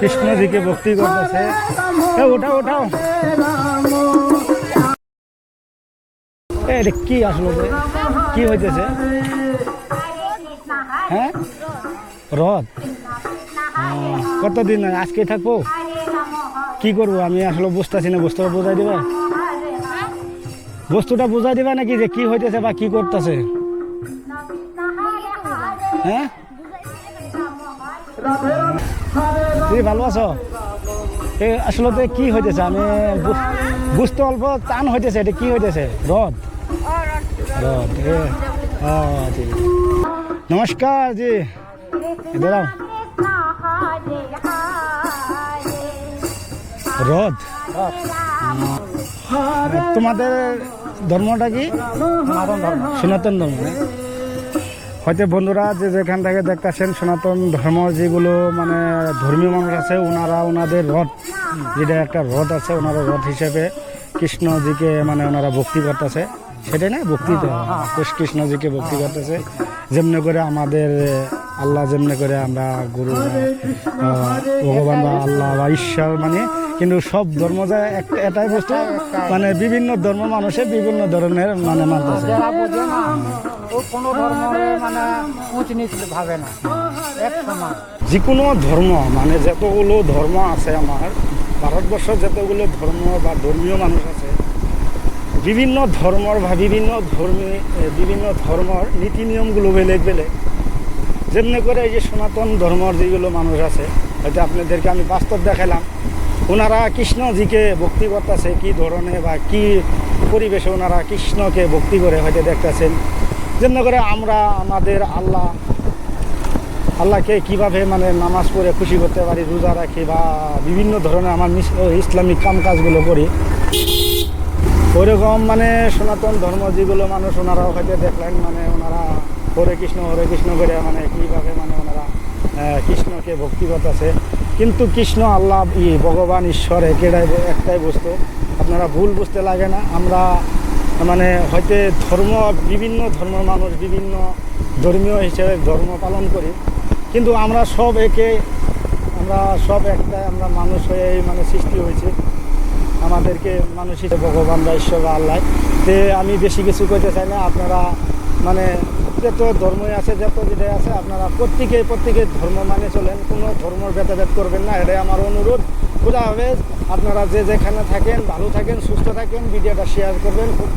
কৃষ্ণজিকে ভক্তি করতেছে। ওঠাও ওঠাও এটা কি আসলো? কি হইতেছে? হ্যাঁ? রথ? কতদিন আজকে থাকব? কি করব? আমি আসলে বুঝতেছি না। বস্তুটা বোঝাই দিবা? বস্তুটা বোঝাই দিবা নাকি যে কি হইতেছে বা কি করতেছে? হ্যাঁ? তুমি ভালো আছো? এ আসলে কি হইতেছে? আমি বুঝতে অল্প টান হইতেছে এটা কি হইতেছে? ঠিক আছে। নমস্কার জি। দাঁড়াও। রথ তোমাদের ধর্মটা কি? সনাতন ধর্ম? হয়তো বন্ধুরা যে যেখান থেকে দেখতেছেন সনাতন ধর্ম যেগুলো মানে ধর্মীয় মানুষ আছে ওনারা ওনাদের রথ যেটা একটা রথ আছে ওনারা রথ হিসেবে কৃষ্ণজিকে মানে ওনারা ভক্তি করতেছে। সেটাই না? ভক্তি তো। কৃষ্ণজিকে ভক্তি করতেছে। যেমনি করে আমাদের আল্লাহ যেমনি করে আমরা গুরু ভগবান বা আল্লাহ বা ঈশ্বর মানে কিন্তু সব ধর্ম যে এটাই বস্তু। মানে বিভিন্ন ধর্ম মানুষে বিভিন্ন ধরনের মানে মানতেছে। যারা বোঝে না ও কোনো ধর্মরে মানে উঁচ নিচ ভাবে না। এক সমান। যে কোনো ধর্ম মানে যতগুলো ধর্ম আছে আমার ভারতবর্ষ যতগুলো ধর্ম বা ধর্মীয় মানুষ আছে বিভিন্ন ধর্মর বা বিভিন্ন ধর্মী বিভিন্ন ধর্মর নীতি নিয়মগুলো বেলেগ বেলেগ। যেমনি করে এই যে সনাতন ধর্মর যেগুলো মানুষ আছে হয়তো আপনাদেরকে আমি বাস্তব দেখালাম। ওনারা কৃষ্ণজিকে ভক্তি করতেছে, কি ধরনে বা কি পরিবেশে ওনারা কৃষ্ণকে ভক্তি করে হয়তো দেখতেছেন। যেমনি করে আমরা, আমাদের আল্লাহ, আল্লাহকে কীভাবে মানে নামাজ পড়ে খুশি করতে পারি, রোজা রাখি বা বিভিন্ন ধরনের আমার ইসলামিক কাম কাজগুলো করি। ওইরকম মানে সনাতন ধর্ম যেগুলো মানুষ ওনারাও হয়তো দেখলেন মানে ওনারা হরে কৃষ্ণ হরে কৃষ্ণ করে মানে কীভাবে মানে ওনারা কৃষ্ণকে ভক্তি করতেছে। কিন্তু কৃষ্ণ, আল্লাহ, ই, ভগবান, ঈশ্বর একেটাই একটাই বস্তু। আপনারা ভুল বুঝতে লাগে না। আমরা মানে হয়তো ধর্ম, বিভিন্ন ধর্মের মানুষ, বিভিন্ন ধর্মীয় হিসেবে ধর্ম পালন করি। কিন্তু আমরা সব একে, আমরা সব একটাই, আমরা মানুষ হয়ে মানে সৃষ্টি হয়েছে। আমাদেরকে মানুষ হিসেবে ভগবান বা ঈশ্বর আল্লাহ। তে আমি বেশি কিছু করতে চাই না। আপনারা মানে যত ধর্মই আছে, যত যেটাই আছে, আপনারা প্রত্যেকেই প্রত্যেকে ধর্ম মানে চলেন, কোনো ধর্ম ভেদাভেদ করবেন না, এটাই আমার অনুরোধ খোলা আপনারা যে যেখানে থাকেন, ভালো থাকেন, সুস্থ থাকেন, ভিডিওটা শেয়ার করবেন, খুব।